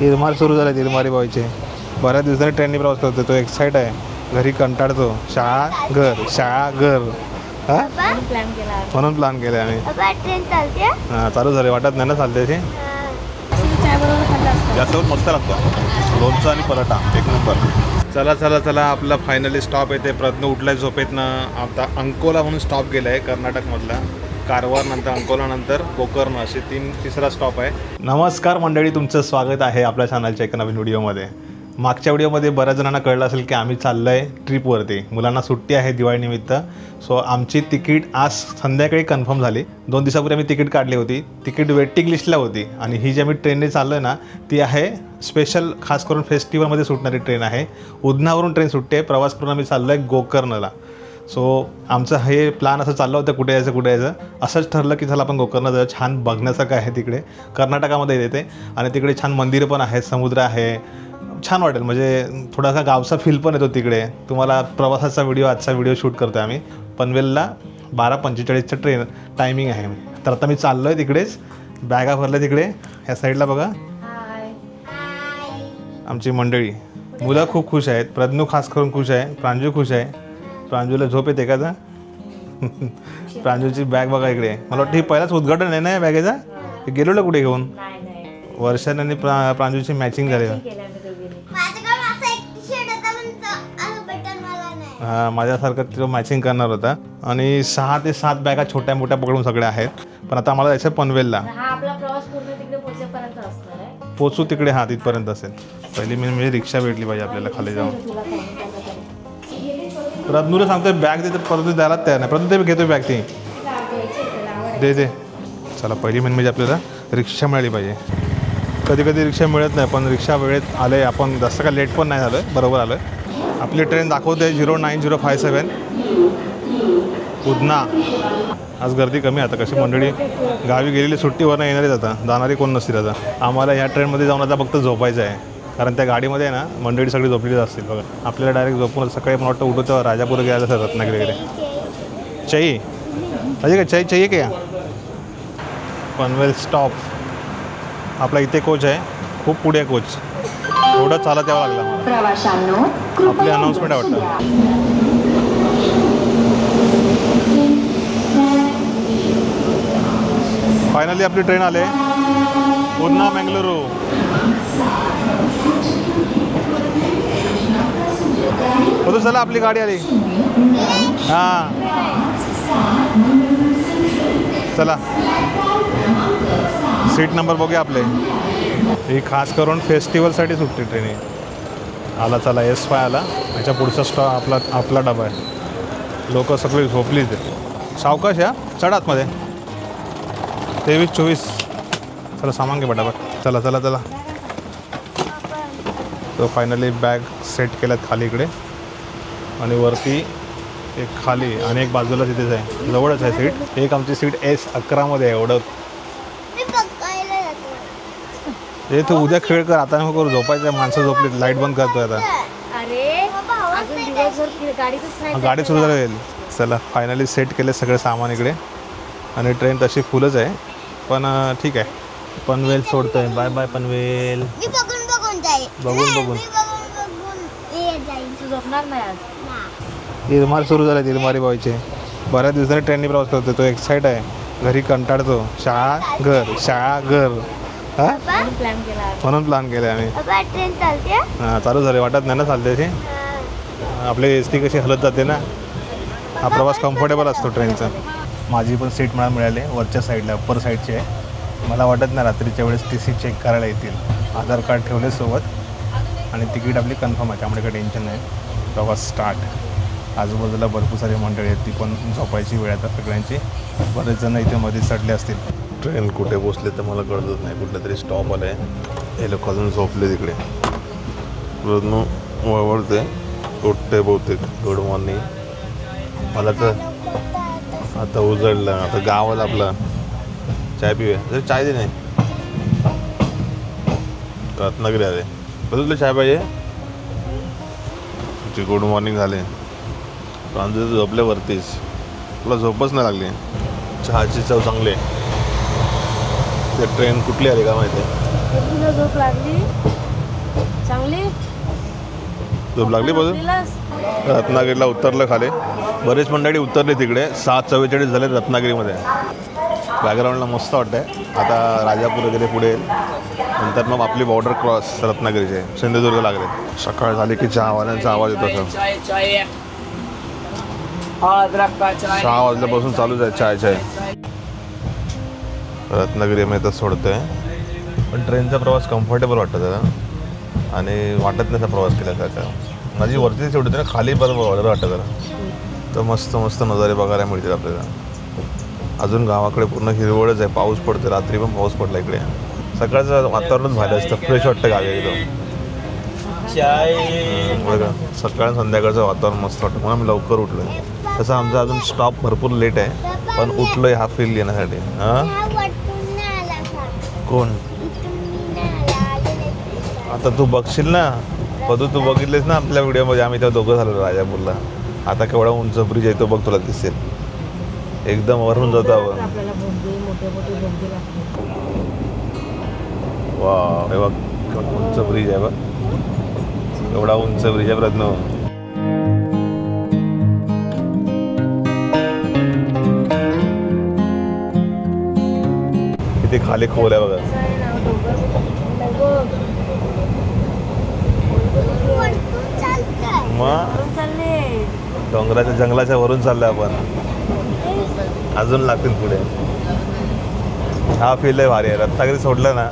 इरमार सुरू झाले इरमारी बाईचे बऱ्याच दिवसांनी ट्रेननी प्रवास करतो तो एक्साईट आहे. घरी कंटाळतो. शाळा घर शाळा घर. हा? म्हणून प्लॅन केले आम्ही. बाबा ट्रेन चालते? हां चालू झाले. वाटत नाही ना चालते असतं याच्यावर मस्त लागतं. लोणचं आणि पराठा एक नंबर. चला चला चला. आपला फायनली स्टॉप येते. प्रज्ञ उठलाय झोपेतनं. आता अंकोला म्हणून स्टॉप गेला आहे कर्नाटकमधला. कारवार नंतर अंकोला नंतर गोकर्ण असे तीन तिसरा स्टॉप आहे. नमस्कार मंडळी तुमचं स्वागत आहे आपल्या चॅनलच्या एका नवीन व्हिडिओमध्ये मागच्या व्हिडिओमध्ये बऱ्याच जणांना कळलं असेल की आम्ही चाललो आहे ट्रिपवरती मुलांना सुट्टी आहे दिवाळीनिमित्त सो आमची तिकीट आज संध्याकाळी कन्फर्म झाली. दोन दिवसापूर्वी आम्ही तिकीट काढली होती. तिकीट वेटिंग लिस्टला होती. आणि ही जी आम्ही ट्रेनने चाललो आहे ना ती आहे स्पेशल खास करून फेस्टिवलमध्ये सुटणारी ट्रेन आहे. उधनावरून ट्रेन सुटते. प्रवास करून आम्ही चाललो आहे गोकर्णला. सो आमचं हे प्लॅन असं चाललं होतं कुठे यायचं कुठे यायचं असंच ठरलं की चला आपण गोकर्ण जाऊ छान बघण्यासारखं आहे तिकडे. कर्नाटकामध्ये येते आणि तिकडे छान मंदिरं पण आहेत समुद्र आहे. छान वाटेल. म्हणजे थोडासा गावचा फील पण येतो तिकडे. तुम्हाला प्रवासाचा व्हिडिओ आजचा व्हिडिओ शूट करतो आहे आम्ही. पनवेलला बारा पंचेचाळीसचं ट्रेन टायमिंग आहे. तर आता मी चाललो आहे तिकडेच बॅगा भरल्या तिकडे. ह्या साईडला बघा. आमची मंडळी. मुलं खूप खुश आहेत. प्रज्ञू खास करून खुश आहे. प्रांजू खुश आहे. प्रांजूला झोप येते का प्रांजूची बॅग बघा इकडे. मला वाटतं ही पहिलाच उद्घाटन आहे ना या बॅगेचा? गेलो कुठे घेऊन? नाही नाही वर्षाने आणि प्रा प्रांजूची मॅचिंग झाली. मला हा माझ्यासारखं तो मॅचिंग करणार होता. आणि सहा ते सात बॅगा छोट्या मोठ्या पकडून सगळ्या आहेत. पण आता आम्हाला जायचं पनवेलला. हा आपला प्रवास पूर्ण तिकडे पोहोचेपर्यंत असणार आहे. पोचू तिकडे हा तिथपर्यंत असेल. पहिली मी म्हणजे रिक्षा भेटली पाहिजे आपल्याला खाली जाऊन. प्रज्ञूला सांगतोय बॅग दे परत द्यायला तयार नाही. परत ते घेतोय बॅग ती दे दे. चला पहिली मेन म्हणजे आपल्याला रिक्षा मिळाली पाहिजे. कधी कधी रिक्षा मिळत नाही पण रिक्षा वेळेत आले आपण जास्त काय लेट पण नाही झालं बरोबर आलं आपली ट्रेन दाखवते zero nine zero five seven Udhna आज गर्दी कमी आहे आता कशी मंडळी गावी गेलेली सुट्टीवरनं येणारीच आता. जाणारी कोण नसतील आता. आम्हाला ह्या ट्रेनमध्ये जाऊन आता फक्त झोपायचं आहे. कारण त्या गाडीमध्ये आहे ना मंडळी सगळी झोपलेलीच असतील बघा. आपल्याला डायरेक्ट झोपून सकाळी मला वाटतं उठतं राजापूर गेलं सर रत्नागिरीकडे. चाहिए अजय का चाहिए चाहिए क्या पनवेल स्टॉप आपला इथे कोच आहे. खूप पुढे आहे कोच एवढं चालत यावं लागलं मला आपली अनाऊन्समेंट आहे वाटतं. फायनली आपली ट्रेन आले पुन्हा मंगळुरू हो चला आपली गाडी आली. हां. चला. सीट नंबर बघूया आपले. ही खास करून फेस्टिवलसाठी सुटते ट्रेन आला चला एस फाय आला. याच्या पुढचा स्टॉ आपला आपला डबा आहे. लोक सगळी झोपलीच आहे सावकाश या चढ आतमध्ये. तेवीस चोवीस. चला सामान घे पटापट. चला चला चला. तो फायनली बॅग सेट केल्यात खाली इकडे. आणि वरती एक खाली आणि एक बाजूला तिथेच आहे. जवळच आहे सीट एक आमची सीट एस अकरामध्ये आहे एवढं. हे तू उद्या खेळ कर. आता नको करू. झोपायचं आहे. माणसं झोपली लाइट बंद करतोय आता. गाडी सुरू झाली. चला फायनली सेट केले सगळे सामान इकडे. आणि ट्रेन तशी फुलच आहे. पण ठीक आहे. पनवेल सोडतोय. Bye bye Panvel. मी बघून बघून जाईल. बघून बघून. तू झोपणार नाही आज. इरमार सुरू झाले इरमारी बाईचे बऱ्याच दिवसांनी ट्रेननी प्रवास करतो तो एक्साईट आहे. घरी कंटाळतो. शाळा घर शाळा घर हा म्हणून प्लॅन केला आम्ही. बाबा ट्रेन चालते? हां चालू झाले. वाटत नाही ना चालते हा. आपली एस टी कशी हलत जाते ना? हा प्रवास कम्फर्टेबल असतो ट्रेनचा माझी पण सीट मला मिळाली. वरच्या साईडला अप्पर साईडची आहे. मला वाटत नाही रात्रीच्या वेळेस टी सी चेक करायला येतील. आधार कार्ड ठेवले सोबत आणि तिकीट आपली कन्फर्म आहे त्यामुळे काही टेन्शन नाही. प्रवास स्टार्ट आजूबाजूला भरपूर सारी मंडळी आहेत ती पण झोपायची वेळ आता सगळ्यांची. बरेच जण इथे मध्ये चढले असतील. ट्रेन कुठे पोचले तर मला कळतच नाही कुठलं तरी स्टॉप आलं आहे हे लोक अजून झोपले तिकडे. रोजनं वळवळते उठते बहुतेक गुड मॉर्निंग मला तर आता उजळलं आता गावाला आपलं चाय पिऊया. जर चाय दे नाही. रत्नागिरी आले बरं तुला चाय पाहिजे. तुझी गुड मॉर्निंग झाले. प्रांजू झोपल्या वरतीच. तुला झोपच नाही लागली. चहाची चव चांगली आहे. ते ट्रेन कुठली आली का माहिती आहे? झोप लागली? चांगली? झोप लागली झोपलीलास? रत्नागिरीला उतरलं खाली. बरेच मंडळी उतरली तिकडे. सात चव्वेचाळीस झाले रत्नागिरीमध्ये. बॅकग्राऊंडला मस्त वाटतंय. आता राजापूर वगैरे पुढे नंतर मग आपली बॉर्डर क्रॉस रत्नागिरीचे सिंधुदुर्ग लागले. सकाळ झाली की चहावाल्यांचा आवाज येतो सर सहा वाजल्यापासून चालूच आहे चाय चाय. मी तर सोडतोय. पण ट्रेनचा प्रवास कम्फर्टेबल वाटतो जरा आणि वाटत नाही असा प्रवास त्याचा माझी वरती तेवढी होती ना खाली बरं वाटतं जरा तर मस्त मस्त नजारे बघायला मिळतील आपल्याला. अजून गावाकडे पूर्ण हिरवळच आहे. पाऊस पडतो रात्री पण पाऊस पडला इकडे. सकाळचं वातावरणच भारी असतं. फ्रेश वाटतं गावी एकदम. चाय. बघा. सकाळ संध्याकाळचं वातावरण मस्त वाटतं. म्हणून आम्ही लवकर उठलो तसं आमचा अजून स्टॉप भरपूर लेट आहे. पण उठलोय हा फील घेण्यासाठी हां? कोण? आता तू बघशील ना. पदू तू बघितलेस ना आपल्या व्हिडिओमध्ये आम्ही तेव्हा दोघं झालो राजापूरला. आता केवढा उंच ब्रिज आहे तो बघ तुला दिसेल. एकदम वरून जातो आपण. वा हे बघ उंच ब्रिज आहे बघ. एवढा उंच ब्रिज आहे प्रज्ञ. किती खाली खोल आहे बघा. मग? डोंगराच्या जंगलाच्या वरून चाललोय आपण. अजून लागतील पुढे. हा फील आहे भारी आहे. रत्नागिरी सोडलं ना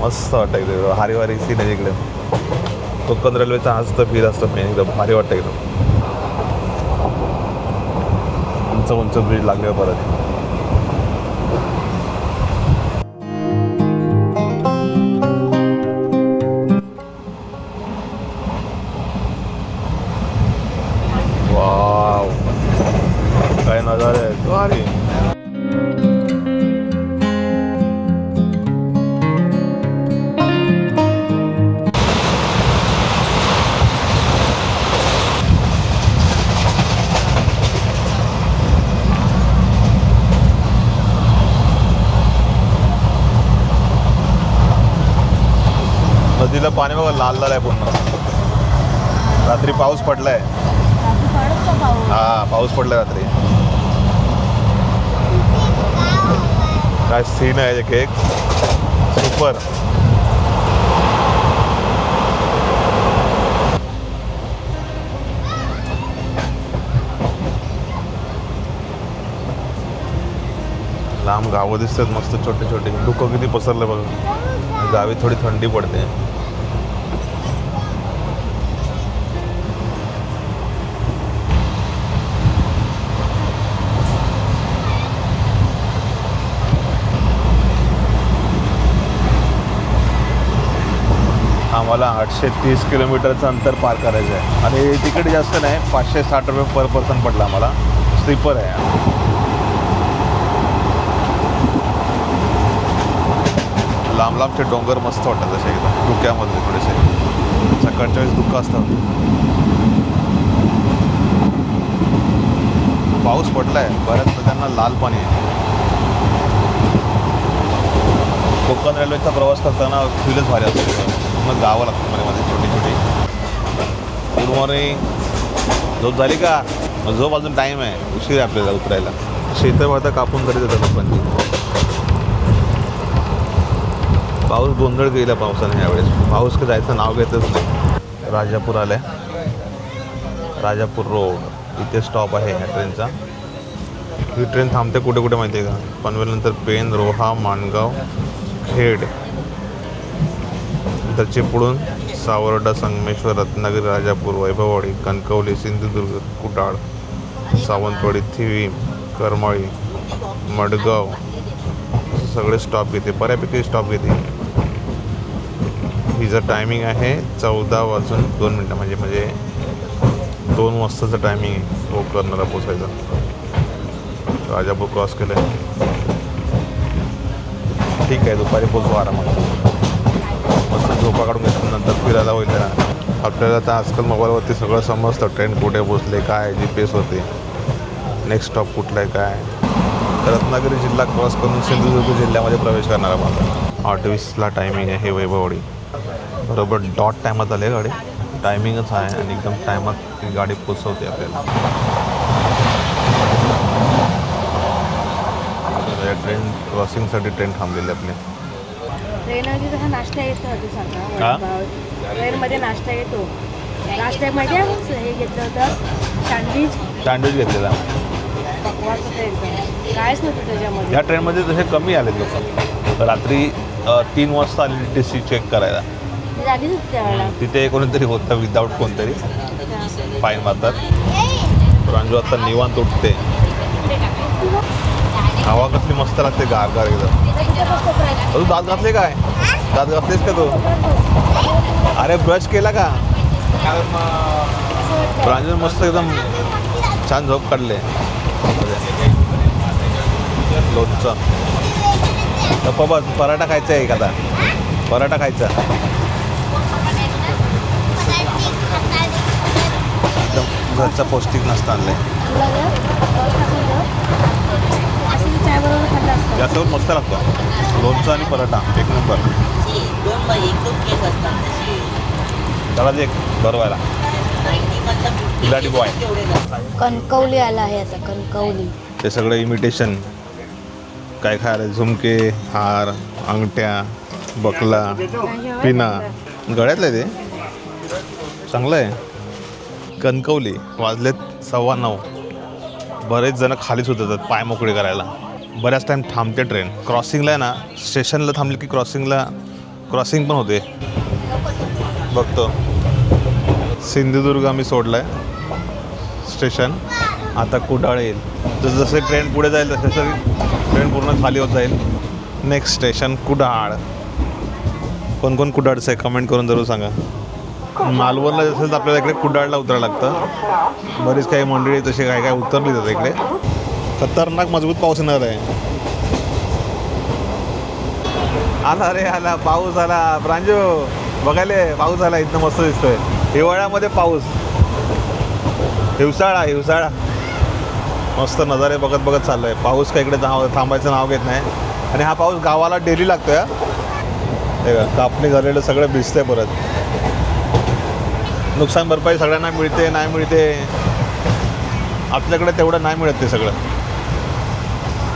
मस्त वाटतं एकदम. भारी भारी सीन आहे इकडे. कोकण रेल्वेचा हाच तर फील असतो मेन एकदम. भारी वाटतं एकदम. उंच उंच ब्रिज लागले परत. नदीला पाणी बघा लाल लाल आहे पूर्ण. रात्री पाऊस पडलाय. हा पाऊस पडलाय रात्री. काय सीन आहे केक सुपर लांब गावं दिसतात मस्त छोटे छोटे डुकं किती पसरले बघा. गावी थोडी थंडी पडते. आम्हाला आठशे तीस किलोमीटरचं अंतर पार करायचं आहे आणि तिकीट जास्त नाही पाचशे साठ रुपये पर पर्सन पडला आम्हाला. स्लीपर आहे. लांब लांबचे डोंगर मस्त वाटतात तसे एकदम धुक्यामधले थोडेसे. सकाळच्या वेळेस दुःख असतं. पाऊस पडलाय बऱ्याच त्यांना लाल पाणी आहे कोकण रेल्वेचा प्रवास करताना फिलच भारी असतो. मग गावं लागतं मला माझे छोटी छोटी. Good morning. झोप झाली का? मग झोप अजून टाईम आहे. उशीर आहे आपल्याला उतरायला. शेतं भाता कापून करीत होता लोकांची पाऊस गोंधळ गेला पावसाने यावेळेस. पाऊस का जायचं नाव घेतच नाही. राजापूर आलं राजापूर रोड. इथे स्टॉप आहे ह्या ट्रेनचा ही ट्रेन थांबते कुठे कुठे माहिती आहे का? पनवेलनंतर पेन रोहा माणगाव खेड. नंतर चिपळूण सावर्डा संगमेश्वर रत्नागिरी राजापूर वैभववाडी कणकवली सिंधुदुर्ग कुडाळ सावंतवाडी थिवी करमाळी मडगाव सगळे स्टॉप घेते. बऱ्यापैकी स्टॉप घेते. हिचं टायमिंग आहे चौदा वाजून दोन मिनटं म्हणजे म्हणजे दोन वाजताचं टायमिंग आहे गोकर्णला पोचायचा राजापूर क्रॉस केलं ठीक आहे दुपारी पोचू आरामात. झोपा काढून घेतल्यानंतर फिरायला होईल आपल्याला आता आजकाल मोबाईलवरती सगळं समजतं. ट्रेन कुठे पोचले काय जी पी होते नेक्स्ट स्टॉप कुठला आहे काय? रत्नागिरी जिल्हा क्रॉस करून सिंधुदुर्ग जिल्ह्यामध्ये प्रवेश करणार आपण. आठवीसला टायमिंग आहे हे वैभववाडी. बरोबर डॉट टायमात आले गाडी. टायमिंगच आहे आणि एकदम टायमात ती गाडी पोचवते आपल्याला. ट्रेन क्रॉसिंगसाठी ट्रेन थांबलेली आपली. ट्रेन आधी तसा नाश्ता येतो आधी हा? सांगा ट्रेनमध्ये नाश्ता येतो. नाश्ता माहिती आहे मग हे घेतलं होतं सँडविच. सँडविच घेतलेला. बकवास होतं एकदम. कायच नव्हतं त्याच्यामध्ये. या ट्रेनमध्ये तसे कमी आले लोक. रात्री अ, तीन वाजता आलेली टी सी चेक करायला. मी जागीच होती त्यावेळेला तिथे कोणीतरी होतं विदाऊट कोणतरी. फाईन मारतात. प्रांजू आता निवांत उठते. हवा कसली मस्त लागते गार गार एकदम. तू दात घातले काय? दात घातलेस का तू? अरे ब्रश केला का? प्रांजू मस्त एकदम छान झोप काढले. लोणचं. तर बाबा पराठा खायचा आहे एखादा. पराठा खायचा. एकदम घरचा पौष्टिक नसता आणलाय तुला गं? पाऊस टाकून गं? असं मी चाय बरोबर खाल्लं असतं याच्यावर मस्त लागतं. लोणचं आणि पराठा एक नंबर. त्याला एक बिलाडी बॉय. कणकवली आला आहे आता कणकवली. ते सगळं इमिटेशन काय खायला झुमके हार अंगठ्या बकला पिना. गळ्यातलं आहे ते. चांगलं आहे. कणकवली वाजलेत सव्वा नऊ. बरेच जण खालीच उतरतात पाय मोकळे करायला. बऱ्याच टाईम थांबते ट्रेन क्रॉसिंगला आहे ना स्टेशनला थांबली की क्रॉसिंगला क्रॉसिंग पण होते. बघतो. सिंधुदुर्ग आम्ही सोडला आहे स्टेशन आता कुडाळ येईल. जसजसे ट्रेन पुढे जाईल तसे ट्रेन पूर्ण खाली होत जाईल. Next station Kudal. कोण कोण कुडाळचं आहे? कमेंट करून जरूर सांगा. मालवणला जसं तर आपल्याला इकडे कुडाळला उतरावं लागतं. बरीच काही मंडळी तशी काय काय उतरली जातात इकडे. खतरनाक मजबूत पाऊस येणार आहे. आला रे आला. पाऊस आला. प्रांजू बघायले पाऊस आला. इथनं मस्त दिसतोय. हिवाळ्यामध्ये पाऊस. हिवसाळा हिवसाळा. मस्त नजारे बघत बघत चाललोय. पाऊस काय इकडे थांब थांबायचं नाव घेत नाही. आणि हा पाऊस गावाला डेली लागतोय हा. हे बघा, कापणी झालेलं सगळं भिजतंय परत. नुकसान भरपाई सगळ्यांना मिळते नाही मिळते. आपल्याकडे तेवढं नाही मिळत ते सगळं.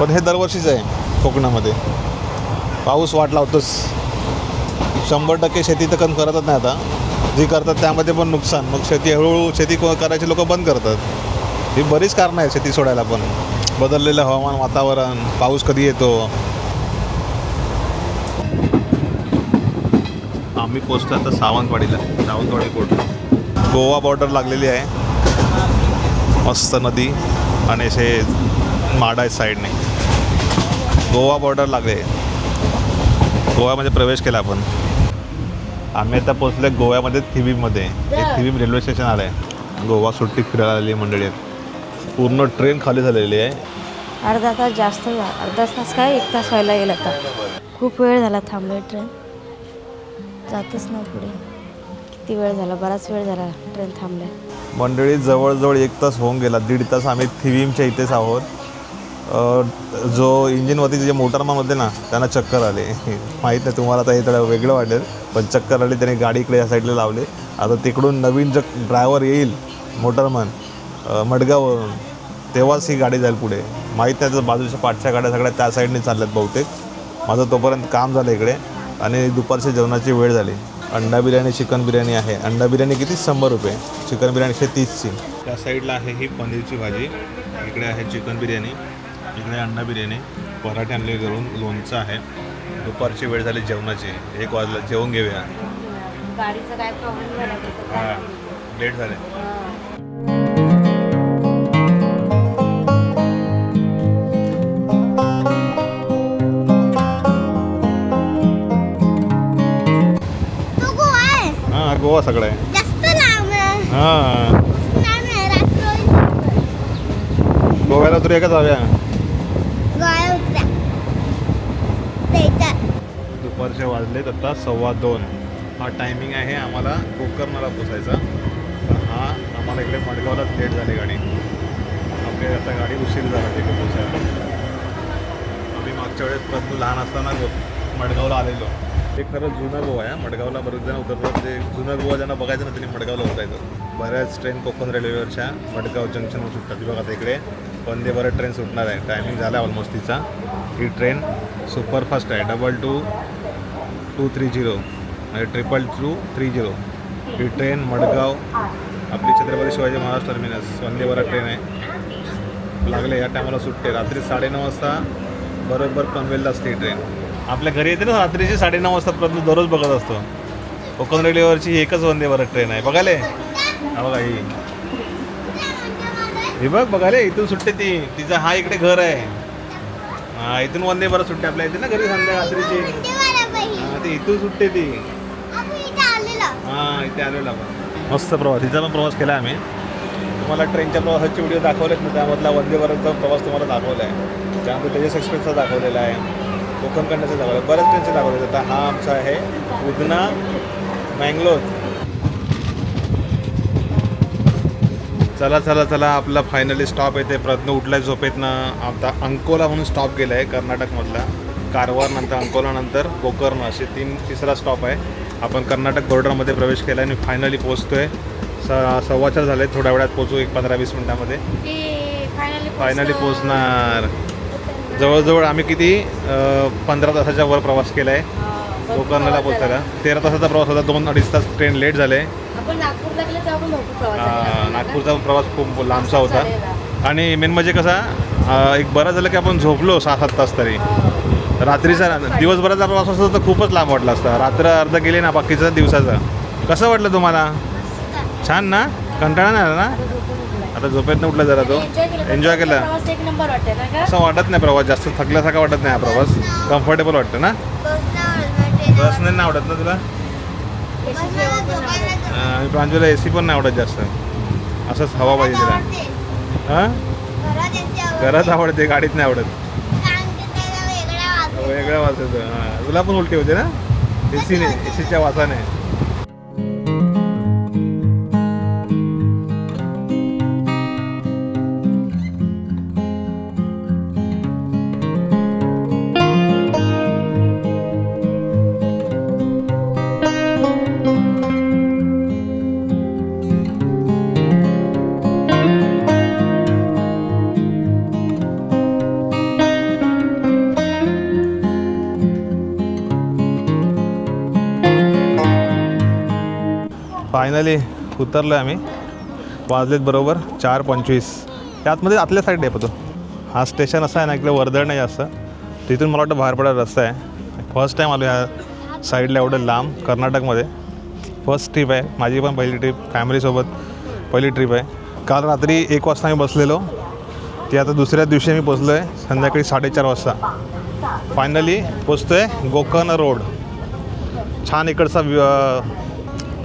पण हे दरवर्षीच आहे कोकणामध्ये. पाऊस वाट लावतोच. शंभर टक्के शेती तर कण करतच नाही आता. जी करतात त्यामध्ये पण नुकसान. मग शेती हळूहळू शेती करायची लोक बंद करतात. ही बरीच कारणं आहेत शेती सोडायला पण. बदललेलं हवामान वातावरण पाऊस कधी येतो? आम्ही पोचतो आता सावंतवाडीला. सावंतवाडी कोर्ट गोवा बॉर्डर लागलेली आहे. मस्त नदी आणि असे माडा आहे साईडने गोवा बॉर्डर लागले. गोव्यामध्ये प्रवेश केला आपण. आम्ही आता पोचले गोव्यामध्ये थिबीमध्ये. हे थिबीम रेल्वे स्टेशन आलं आहे गोवा सुट्टी फिरायला आलेली मंडळी. आहेत पूर्ण ट्रेन खाली झालेली आहे. अर्धा तास जास्त अर्धा तास काय? एक तास व्हायला गेला आता. खूप वेळ झाला थांबले ट्रेन जातच नाही पुढे. किती वेळ झाला? बराच वेळ झाला ट्रेन थांबल्या. मंडळी जवळजवळ एक तास होऊन गेला. दीड तास आम्ही थिवीमच्या इथेच आहोत. जो इंजिनवरती जे मोटरमॅन होते ना त्यांना चक्कर आले. माहीत नाही तुम्हाला आता हे थोडं वेगळं वाटेल पण चक्कर आली त्याने गाडी इकडे या साईडला लावले. आता तिकडून नवीन जर ड्रायव्हर येईल मोटरमॅन मडगाववरून तेव्हाच ही गाडी जाईल पुढे. माहीत नाही तर बाजूच्या पाठच्या गाड्या सगळ्या त्या साईडने चालल्यात बहुतेक. माझं तोपर्यंत काम झालं इकडे आणि दुपारच्या जेवणाची वेळ झाली. अंडा बिर्याणी चिकन बिर्याणी आहे. अंडा बिर्याणी किती? शंभर रुपये. चिकन बिर्याणी एकशे तीसची. त्या साईडला आहे ही पनीरची भाजी. इकडे आहे चिकन बिर्याणी. इकडे अंडा बिर्याणी पराठे आणले करून लोणचं आहे. दुपारची वेळ झाली जेवणाची. एक वाजला जेवून घेऊया. गाडीचा काय प्रॉब्लेम झाला हां लेट झाले. हां. तो गोवा? हां सगळं आहे. हां. गोव्याला तरी एका जाऊया दुपारचे वाजलेत आता सव्वा दोन. हा टायमिंग आहे आम्हाला गोकर्णाला पोचायचा. तर हा आम्हाला इकडे मडगावलाच लेट झाली गाडी. आपली आता गाडी उशीर झाला तिकडे पोचायला. मागच्या वेळेस परंतु लहान असताना गो- मडगावला आलेलो. ते खरं जुनं गोवा आहे. मडगावला बरेच जण उतरतात. ते जुनं गोवा ज्यांना बघायचं ना त्यांनी मडगावला उतरायचं. बऱ्याच ट्रेन कोकण रेल्वेवरच्या मडगाव जंक्शनवर सुटतात. ती बघा आता इकडे. वंदे भारत ट्रेन सुटणार आहे. टायमिंग झाला ऑलमोस्ट तिचा. ही ट्रेन सुपरफास्ट आहे. Double two two three zero म्हणजे ट्रिपल टू थ्री झिरो ही ट्रेन मडगाव आपली छत्रपती शिवाजी महाराज टर्मिनस वंदे भारत ट्रेन आहे. लागले या टायमाला सुटते. रात्री साडेनऊ वाजता बरोबर पनवेलला असते ही ट्रेन आपल्या घरी येते ना रात्रीची साडेनऊ वाजता प्रति दररोज बघत असतो. कोकण रेल्वेवरची ही एकच वंदे भारत ट्रेन आहे. बघाले? बघा ही ही बघ बघाले इथून सुटते ती. तिचं हा इकडे घर आहे. हा इथून वंदे भारत सुटते आपल्या इथे ना घरी संध्या रात्रीची हा ती इथून सुटते ती. हा इथे आलेलो आपण. मस्त प्रवास. तिचा पण प्रवास केला आम्ही. तुम्हाला ट्रेनच्या प्रवासाचे व्हिडिओ दाखवलेत ना त्यामधला वंदे भारतचा प्रवास तुम्हाला दाखवला आहे. त्यामध्ये तेजस एक्सप्रेसचा दाखवलेला आहे. कोकण कन्याचा दाखवला बऱ्याच ट्रेनचे दाखवले आता हा आमचा आहे उदना मँगलोर. चला चला चला आपला फायनली स्टॉप येते. प्रज्ञ उठलाय झोपेतनं. आता अंकोला म्हणून स्टॉप गेला आहे कर्नाटकमधला. कारवार नंतर अकोला नंतर गोकर्ण असे तीन तिसरा स्टॉप आहे. आपण कर्नाटक बॉर्डरमध्ये प्रवेश केला आणि फायनली पोचतोय स सव्वा चार झाले थोड्या वेळात पोचू एक पंधरा वीस मिनिटामध्ये. फायनली पोचणार जवळजवळ आम्ही किती पंधरा तासाच्या वर प्रवास केला आहे गोकर्णला पोचायला तेरा तासाचा प्रवास होता दोन अडीच तास ट्रेन लेट झाले. नागपूरचा प्रवास खूप लांबचा होता. आणि मेन म्हणजे कसा एक बरं झालं की आपण झोपलो सहा सात तास तरी. रात्रीचा दिवसभराचा प्रवास असता तर खूपच लांब वाटला असता. रात्र अर्ध गेली ना बाकीचा दिवसाचा. कसं वाटलं तुम्हाला? छान ना? कंटाळा नाही आला ना? आता झोपेत उठला जरा तो. एन्जॉय केला असं वाटत नाही प्रवास. जास्त थकल्यासारखा वाटत नाही हा प्रवास. कम्फर्टेबल वाटतं ना? बस नाही आवडत ना तुला? आणि प्रांजूला ए सी पण नाही आवडत जास्त. असंच हवा पाहिजे तिला हां? घरात आवडते. गाडीत नाही आवडत. वेगळ्या हां. तुला पण उलटी होते ना? ए सीने ए सीच्या वासाने. फायनली उतरलो आहे आम्ही. वाजलेत बरोबर चार पंचवीस. त्यातमध्ये आतल्या साईड आहे तो हा स्टेशन असा आहे ना इकडे वर्दळ नाही जास्त. तिथून मला वाटतं बाहेर पडायला रस्ता आहे. फर्स्ट टाईम आलो ह्या साईडला एवढं लांब कर्नाटकमध्ये. फर्स्ट ट्रिप आहे. माझी पण पहिली ट्रिप फॅमिलीसोबत पहिली ट्रिप आहे. काल रात्री एक वाजता मी बसलेलो. ती आता दुसऱ्या दिवशी मी पोचलो आहे संध्याकाळी साडेचार वाजता. फायनली पोचतो आहे गोकर्ण रोड. छान इकडचा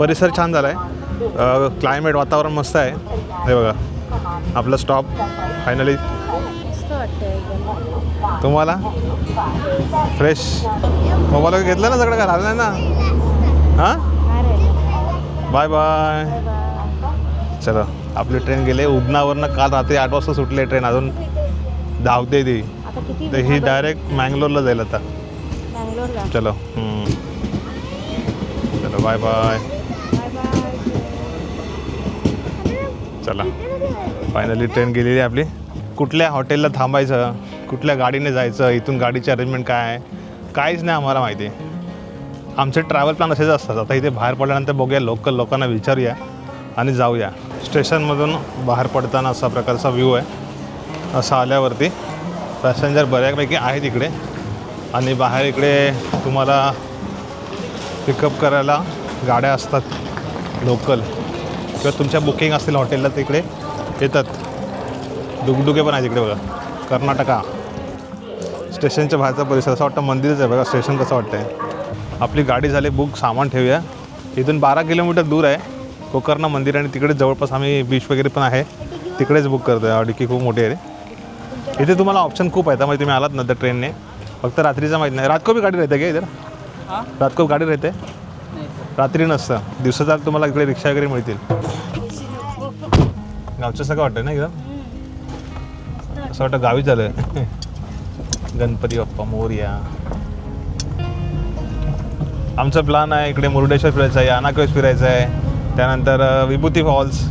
परिसर छान झाला आहे. क्लायमेट वातावरण मस्त आहे. हे बघा आपला स्टॉप फायनली तुम्हाला? फ्रेश मोबाईल वगैरे घेतलं ना सगळं काय झालं ना? हां? बाय बाय चलो आपली ट्रेन गेले. उदनावरनं काल रात्री आठ वाजता सुटली ट्रेन अजून धावते ती. तर ही डायरेक्ट मँगलोरला जाईल आता. चलो. चलो बाय बाय चला. फायनली ट्रेन गेलेली आहे आपली. कुठल्या हॉटेलला थांबायचं कुठल्या गाडीने जायचं इथून गाडीची अरेंजमेंट काय आहे काहीच नाही आम्हाला माहिती. आमचे ट्रॅव्हल प्लॅन असेच असतात. आता इथे बाहेर पडल्यानंतर बघूया लोकल लोकांना विचारूया आणि जाऊया. स्टेशनमधून बाहेर पडताना असा प्रकारचा व्ह्यू आहे. असं आल्यावरती पॅसेंजर बऱ्यापैकी आहेत इकडे. आणि बाहेर इकडे तुम्हाला पिकअप करायला गाड्या असतात लोकल किंवा तुमच्या बुकिंग असतील हॉटेलला तिकडे येतात. डुगडुगे पण आहे तिकडे बघा. कर्नाटका. स्टेशनच्या बाहेरचा परिसर असं वाटतं मंदिरच आहे बघा स्टेशन कसं वाटतंय. आपली गाडी झाली बुक सामान ठेवूया. इथून बारा किलोमीटर दूर आहे. कोकर्ण मंदिर आणि तिकडे जवळपास आम्ही बीच वगैरे पण आहे. तिकडेच बुक करतो आहे डिकी खूप मोठी आहे इथे तुम्हाला ऑप्शन खूप आहे त्यामुळे तुम्ही आलात ना त्या ट्रेनने फक्त रात्रीचं माहीत नाही. रात को भी गाडी राहते का इधर? रात को गाडी राहते? रात्री नसतं. दिवसाचा तुम्हाला इकडे रिक्षा वगैरे मिळतील. गावचं सगळं वाटतं ना एकदम? असं वाटतं गावी झालं गणपती बाप्पा मोरया. आमचा प्लान आहे इकडे मुरुडेश्वर फिरायचं आहे अनाकवेस फिरायचं आहे. त्यानंतर विभूती फॉल्स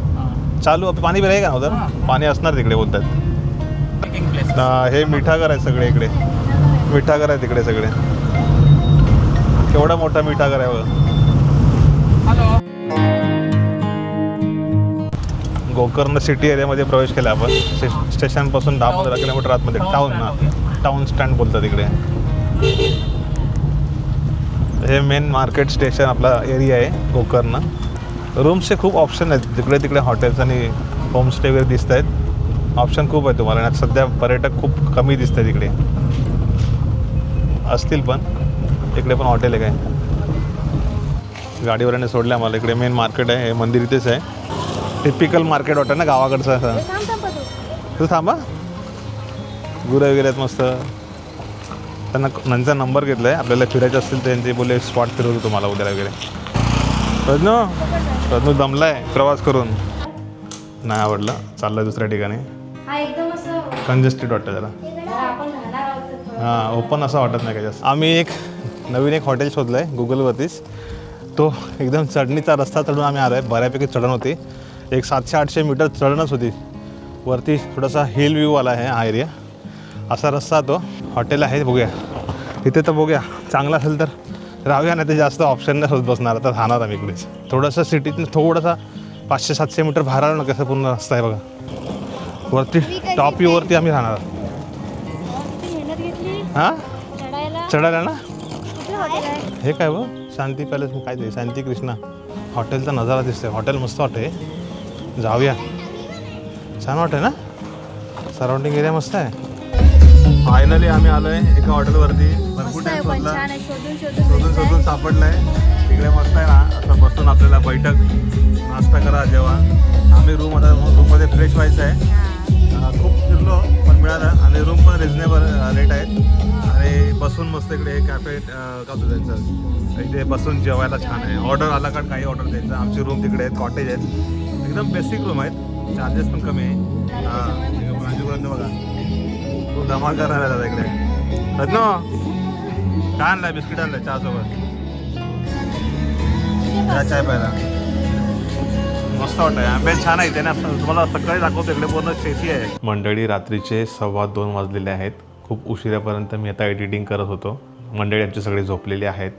चालू पाणी बिल आहे का उधर? पाणी असणार तिकडे बोलतात. हे मिठागर आहे सगळे इकडे. मिठागर आहे तिकडे सगळे. केवढा मोठा मिठागर आहे गोकर्ण सिटी एरियामध्ये प्रवेश केला आपण. स्टे स्टेशनपासून दहा पंधरा किलोमीटर आतमध्ये. टाऊन ना टाऊन स्टँड बोलतात इकडे हे मेन मार्केट स्टेशन आपला एरिया आहे गोकर्ण. रूम्सचे खूप ऑप्शन आहेत. तिकडे तिकडे हॉटेल्स आणि होमस्टे वगैरे दिसत आहेत ऑप्शन खूप आहे तुम्हाला. आणि आता सध्या पर्यटक खूप कमी दिसत आहेत इकडे. असतील पण. इकडे पण हॉटेल आहे. काय गाडीवराने सोडलं आम्हाला. इकडे मेन मार्केट आहे. हे मंदिर इथेच आहे. टिपिकल मार्केट वाटतं ना गावाकडचं असं. तू थांबा गुरं वगैरे आहेत मस्त. त्यांना त्यांचा नंबर घेतला आहे आपल्याला फिरायचं असतील त्यांचे बोलले स्पॉट फिरवतो तुम्हाला उद्या वगैरे. रजनू रजनू दमला आहे प्रवास करून. नाही आवडलं. चाललं दुसऱ्या ठिकाणी. कंजेस्टेड वाटतं जरा. हां ओपन असं वाटत नाही का जास्त. आम्ही एक नवीन एक हॉटेल शोधलं आहे गुगलवरतीच तो एकदम चढणीचा रस्ता चढून आम्ही आलो आहे बऱ्यापैकी चढण होती. एक सातशे आठशे मीटर चढणच होती. वरती थोडासा हिल व्ह्यू आला आहे हा एरिया असा रस्ता तो. हॉटेल आहे बघूया. इथे तर बघूया. चांगला असेल तर राहूया नाही तर जास्त ऑप्शन नाही होत बसणार. आता राहणार आम्ही इकडेच. थोडंसं सिटीतून थोडासा पाचशे सातशे मीटर आलो ना कसं पूर्ण रस्ता आहे बघा. वरती टॉप व्ह्यूवरती आम्ही राहणार. हां? चढायला. ना? हे काय व शांती पॅलेस काय ते? शांती कृष्णा. हॉटेलचा नजारा दिसतोय. हॉटेल मस्त वाटते जाऊया. छान वाटते ना? सराउंडिंग एरिया मस्त आहे. फायनली आम्ही आलोय एका हॉटेलवरती भरपूर टाइम शोधला शोधून शोधून सापडलाय. तिकडे मस्त आहे ना असं बसून आपल्याला बैठक नाश्ता करा जेव्हा आम्ही रूम आता रूममध्ये फ्रेश व्हायचं आहे. खूप फिरलो पण मिळालं. आणि रूम पण रिजनेबल रेट आहेत. आणि बसून मस्त इकडे कॅफे का त्यांचं? इथे बसून जेवायला छान आहे. ऑर्डर आला का काही ऑर्डर द्यायचं? आमची रूम तिकडे आहेत कॉटेज आहेत. एकदम बेसिक रूम आहेत. चार्जेस पण कमी आहे. हां प्रांजूपर्यंत बघा. खूप धमाल करणार आहे दादा इकडे. रत्नो काय आणलाय? बिस्किट आणलाय चहासोबत. चाय प्यायला. मस्त वाटतंय. आंबे छान आहे त्याने तुम्हाला सकाळी दाखवतो इकडे पूर्ण शेती आहे. मंडळी रात्रीचे सव्वा दोन वाजलेले आहेत. खूप उशिरापर्यंत मी आता एडिटिंग करत होतो. मंडळी आमचे सगळे झोपलेले आहेत.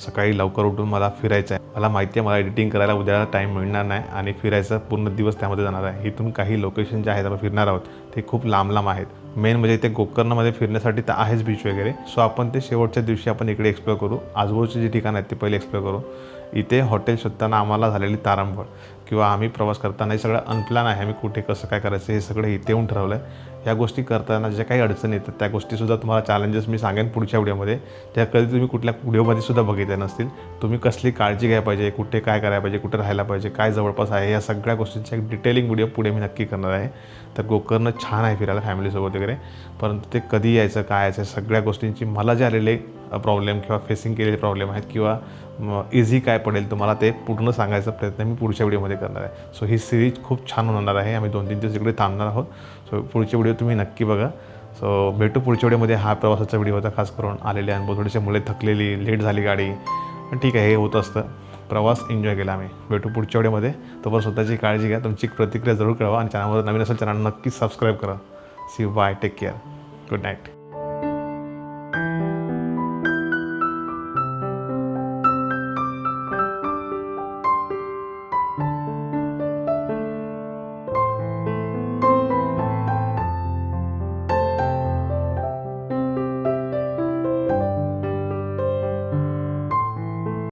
सकाळी लवकर उठून मला फिरायचं आहे. मला माहिती आहे मला एडिटिंग करायला उद्याला टाईम मिळणार नाही आणि फिरायचं पूर्ण दिवस त्यामध्ये जाणार आहे. इथून काही लोकेशन जे आहेत आपण फिरणार आहोत ते खूप लांब लांब आहेत. मेन म्हणजे इथे गोकर्णमध्ये फिरण्यासाठी तर आहेच बीच वगैरे. सो आपण ते शेवटच्या दिवशी आपण इकडे एक्सप्लोअर करू. आजूबाजूचे जे ठिकाण आहेत ते पहिले एक्सप्लोअर करू. इथे हॉटेल शोधताना आम्हाला झालेली तारांबळ किंवा आम्ही प्रवास करताना हे सगळं अनप्लॅन आहे. आम्ही कुठे कसं काय करायचं हे सगळं इथे येऊन ठरवलं आहे या गोष्टी करताना ज्या काही अडचणी येतात त्या गोष्टीसुद्धा तुम्हाला चॅलेंजेस मी सांगेन पुढच्या व्हिडिओमध्ये त्या कधी तुम्ही कुठल्या व्हिडिओमध्ये सुद्धा बघितल्या नसतील. तुम्ही कसली काळजी घ्यायला पाहिजे कुठे काय करायला पाहिजे कुठे राहायला पाहिजे काय जवळपास आहे या सगळ्या गोष्टींचा एक डिटेलिंग व्हिडिओ पुढे मी नक्की करणार आहे. तर गोकर्ण छान आहे फिरायला फॅमिलीसोबत वगैरे. परंतु ते कधी यायचं काय यायचं सगळ्या गोष्टींची मला जे आलेले प्रॉब्लेम किंवा फेसिंग केलेले प्रॉब्लेम आहेत किंवा इझी काय पडेल तुम्हाला ते पूर्ण सांगायचा प्रयत्न मी पुढच्या व्हिडिओमध्ये करणार आहे. सो ही सिरीज खूप छान होणार आहे. आम्ही दोन तीन दिवस इकडे थांबणार आहोत. सो पुढचे व्हिडिओ तुम्ही नक्की बघा. सो भेटू पुढच्या व्हिडिओमध्ये हा प्रवासाचा व्हिडिओ होता खास करून आलेले अनुभव थोडेसे मुले थकलेली लेट झाली गाडी. पण ठीक आहे हे होत असतं. प्रवास एन्जॉय केला आम्ही. भेटू पुढच्या व्हिडिओमध्ये तोपर्यंत स्वतःची काळजी घ्या. तुमची प्रतिक्रिया जरूर कळवा. आणि चॅनलवर नवीन असेल चॅनल नक्की सबस्क्राईब करा. See bye take care good night